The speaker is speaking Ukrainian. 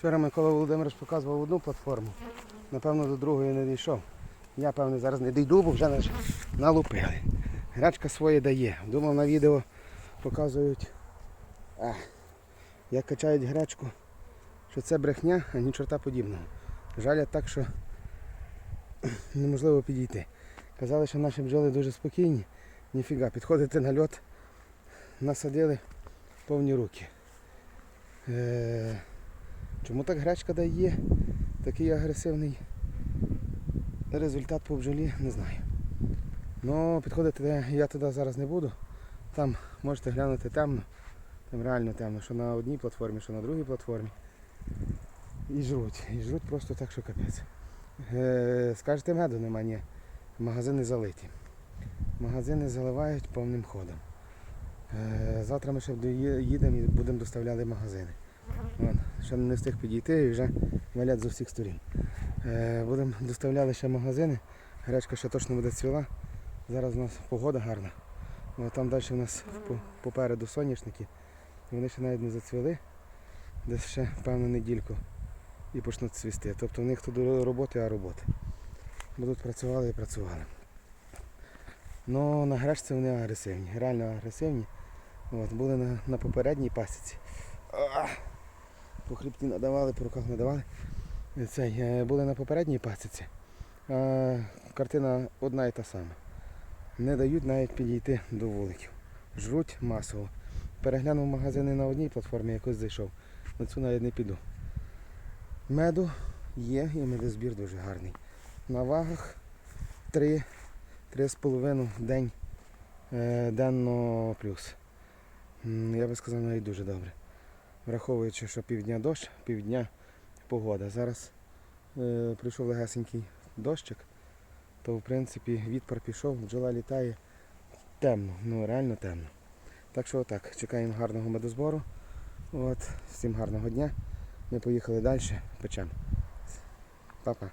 Вчора Микола Володимирович показував одну платформу. Напевно, до другої не дійшов. Я, певно, зараз не дійду, бо вже нас налупили. Гречка своє дає. Думав на відео показують, як качають гречку, що це брехня, а ні чорта подібного. Жалять так, що неможливо підійти. Казали, що наші бджоли дуже спокійні. Ніфіга, підходити на льот, насадили повні руки. Е, чому так гречка дає такий агресивний результат по бджолі, не знаю. Ну, підходити я туди зараз не буду. Там можете глянути темно. Там реально темно, що на одній платформі, що на другій платформі. І жруть. І жруть просто так, що капець. Е, скажете, меду нема, ні. Магазини залиті. Магазини заливають повним ходом. Е, завтра ми ще їдемо і будемо доставляти магазини. Ще не встиг підійти і вже валять з усіх сторін. Е, будемо доставляти ще магазини. Гречка ще точно буде цвіла. Зараз у нас погода гарна. Там далі у нас попереду соняшники. Вони ще навіть не зацвіли. Десь ще певно недільку і почнуть цвісти. Тобто в них тут роботи, а роботи. Будуть працювали і працювали. Ну, на гречці вони агресивні, реально агресивні. От, були на, на попередній пасіці. По хребті надавали, по руках надавали. Цей, е, були на попередній пасіці. Картина одна і та сама. Не дають навіть підійти до вуликів. Жруть масово. Переглянув магазини на одній платформі, якось зайшов. На цю навіть не піду. Меду є і медозбір дуже гарний. На вагах 3 3,5 день е, денно плюс. Я би сказав навіть дуже добре. Враховуючи, що півдня дощ, півдня погода. Зараз е, прийшов легесенький дощик, то в принципі відпар пішов, бджола літає темно, ну реально темно. Так що отак, чекаємо гарного медозбору. От, всім гарного дня. Ми поїхали далі, печемо. Па-па.